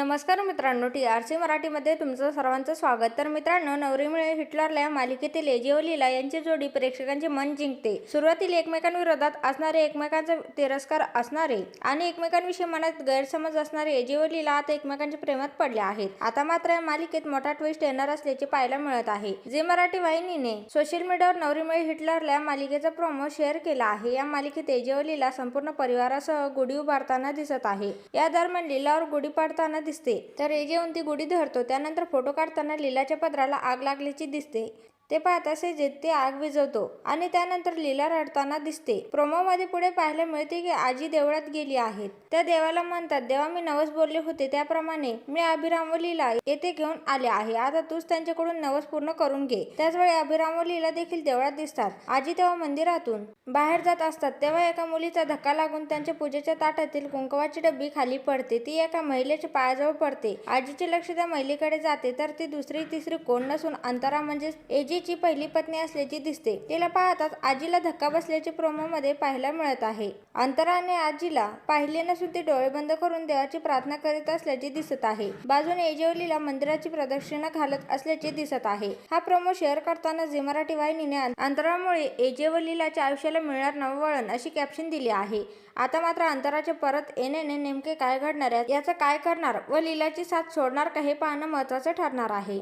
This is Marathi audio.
नमस्कार मित्रांनो टी आर सी मराठीमध्ये तुमचं सर्वांचं स्वागत. तर मित्रांनो नवरी मिळे हिटलरला या मालिकेतील एजिओलीला यांची जोडी प्रेक्षकांचे मन जिंकते. सुरुवातीला एकमेकांविरोधात असणारे एकमेकांचा तिरस्कार असणारे आणि एकमेकांविषयी मनात गैरसमज असणारे एजिओलीला आता एकमेकांच्या प्रेमात पडले आहेत. आता मात्र या मालिकेत मोठा ट्विस्ट येणार असल्याचे पाहायला मिळत आहे. जे मराठी वाहिनीने सोशल मीडियावर नवरीमुळे हिटलरला या मालिकेचा प्रोमो शेअर केला आहे. या मालिकेत एजिओलीला संपूर्ण परिवारासह गुढी उभारताना दिसत आहे. या दरम्यान लीलावर गुढी पाडताना दिसते. तर एजेऊन ती गुढी धरतो. त्यानंतर फोटो काढताना लीलाच्या पदराला आग लागल्याची दिसते. ते पाहत असे जे ते आग विझवतो आणि त्यानंतर लीला रडताना दिसते. प्रोमो मध्ये पुढे पाहायला मिळते की आजी देवळात गेली आहेत. त्या देवाला म्हणतात देवा मी नवस बोलले होते त्याप्रमाणे मी अभिराम व लीला येथे घेऊन आले आहे. आता तूच त्यांच्याकडून नवस पूर्ण करून घे. त्याचवेळी अभिराम व लीला देखील देवळात दिसतात. आजी तेव्हा मंदिरातून बाहेर जात असतात. तेव्हा एका मुलीचा धक्का लागून त्यांच्या पूजेच्या ताटातील कुंकवाची डब्बी खाली पडते. ती एका महिलेच्या पायाजवळ पडते. आजीचे लक्ष त्या महिलेकडे जाते तर ती दुसरी तिसरी कोण नसून अंतरा म्हणजेच एजी आजीची पहिली पत्नी असल्याची दिसते. तिला पाहताच आजीला धक्का बसल्याचे प्रोमो मध्ये पाहायला मिळत आहे. अंतराने आजीला पाहिले नसून ते डोळे बंद करून देवाची प्रार्थना करीत असल्याचे दिसत आहे. बाजूने एजेवलीला मंदिराची प्रदक्षिणा घालत असल्याचे दिसत आहे. हा प्रोमो शेअर करताना झी मराठी वाहिनीने अंतरामुळे एजेवलीलाच्या आयुष्याला मिळणार नववळण अशी कॅप्शन दिली आहे. आता मात्र अंतराचे परत येण्याने नेमके काय घडणार आहे? याचं काय करणार व लीलाची साथ सोडणार का हे पाहणं महत्वाचं ठरणार आहे.